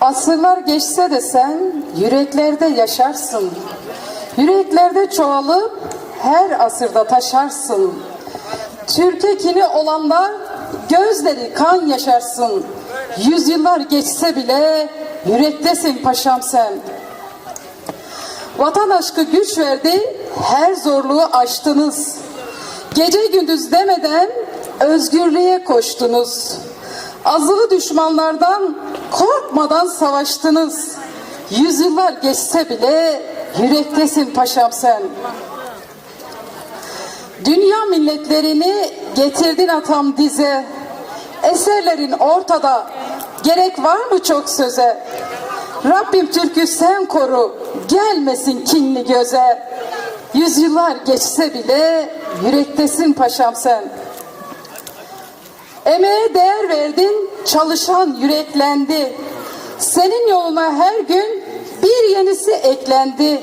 Asırlar geçse de sen yüreklerde yaşarsın. Yüreklerde çoğalıp her asırda taşarsın. Türkiye kini olanlar gözleri kan yaşarsın. Yüzyıllar geçse bile yürektesin paşam sen. Vatan aşkı güç verdi, her zorluğu aştınız. Gece gündüz demeden özgürlüğe koştunuz. Azılı düşmanlardan korkmadan savaştınız. Yüzyıllar geçse bile yürektesin paşam sen. Dünya milletlerini getirdin atam dize. Eserlerin ortada, gerek var mı çok söze? Rabbim Türk'ü sen koru, gelmesin kinli göze. Yüzyıllar geçse bile yürektesin paşam sen. Emeğe değer verdin, çalışan yüreklendi. Senin yoluna her gün bir yenisi eklendi.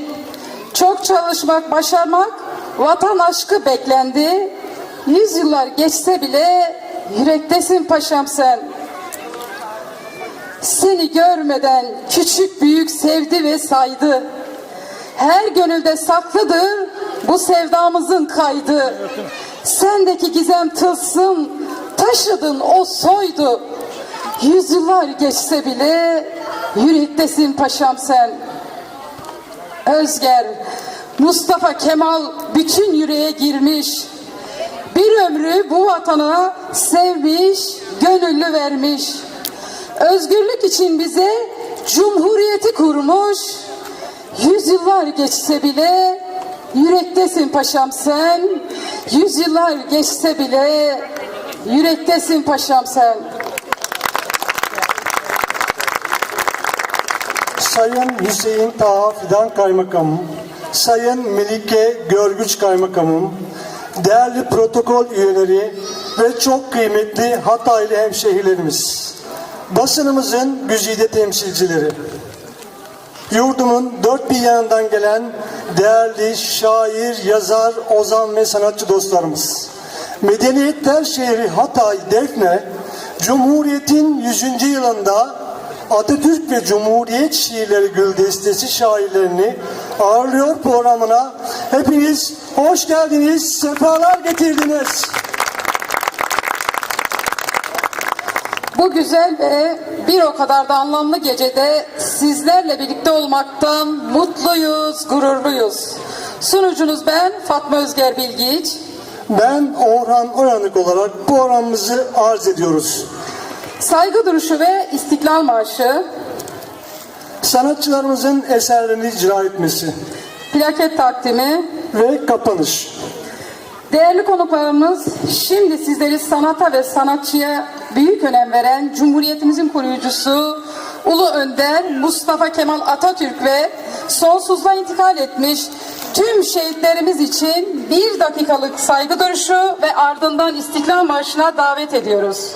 Çok çalışmak, başarmak, vatan aşkı beklendi. Yüzyıllar geçse bile yürektesin paşam sen. Seni görmeden küçük büyük sevdi ve saydı. Her gönülde saklıdır bu sevdamızın kaydı. Sendeki gizem tılsım taşıdın o soydu. Yüzyıllar geçse bile yürektesin paşam sen. Özger, Mustafa Kemal bütün yüreğe girmiş. Bir ömrü bu vatana sevmiş, gönüllü vermiş. Özgürlük için bize cumhuriyeti kurmuş. Yüzyıllar geçse bile yürektesin paşam sen. Yüzyıllar geçse bile yürektesin paşam sen. Sayın Hüseyin Taha Fidan Kaymakamım, Sayın Melike Görgüç Kaymakamım, değerli protokol üyeleri ve çok kıymetli Hataylı hemşehrilerimiz, basınımızın güzide temsilcileri, yurdumun dört bir yanından gelen değerli şair, yazar, ozan ve sanatçı dostlarımız, Medeniyetler şehri Hatay Defne, Cumhuriyet'in 100. yılında Atatürk ve Cumhuriyet Şiirleri Güldestesi şairlerini ağırlıyor programına. Hepiniz hoş geldiniz, sefalar getirdiniz. Bu güzel ve bir o kadar da anlamlı gecede sizlerle birlikte olmaktan mutluyuz, gururluyuz. Sunucunuz ben Fatma Özger Bilgiç. Ben Orhan Oyanık olarak programımızı arz ediyoruz. Saygı duruşu ve İstiklal Marşı, Sanatçılarımızın eserlerini icra etmesi plaket takdimi, ve kapanış. Değerli konuklarımız, şimdi sizleri sanata ve sanatçıya büyük önem veren Cumhuriyetimizin koruyucusu Ulu Önder Mustafa Kemal Atatürk ve sonsuzluğa intikal etmiş tüm şehitlerimiz için bir dakikalık saygı duruşu ve ardından İstiklal Marşı'na davet ediyoruz.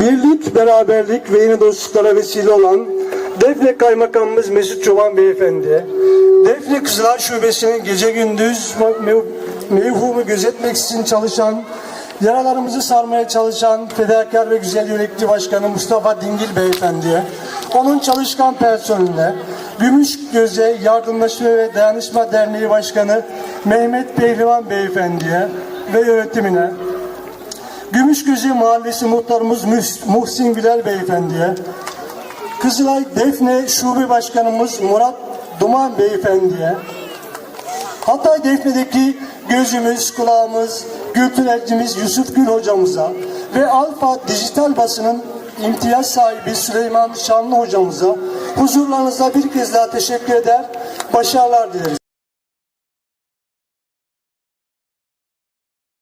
Birlik, beraberlik ve yeni dostluklara vesile olan Defne Kaymakamımız Mesut Çoban Beyefendi, Defne Kızılay Şubesi'nin gece gündüz mev- mevhumu gözetmek için çalışan, yaralarımızı sarmaya çalışan fedakar ve güzel yürekli başkanı Mustafa Dingil Beyefendi'ye, onun çalışkan personeline, Gümüşgöze Yardımlaşma ve Dayanışma Derneği Başkanı Mehmet Pehlivan Beyefendi'ye ve yönetimine, Gümüşgöze Mahallesi Muhtarımız Muhsin Güler Beyefendi'ye, Kızılay Defne Şube Başkanımız Murat Duman Beyefendi'ye, Hatay Defne'deki gözümüz, kulağımız, kültürelcimiz Yusuf Gül hocamıza ve Alfa Dijital Basının imtiyaz sahibi Süleyman Şanlı hocamıza huzurlarınızda bir kez daha teşekkür eder, başarılar dileriz.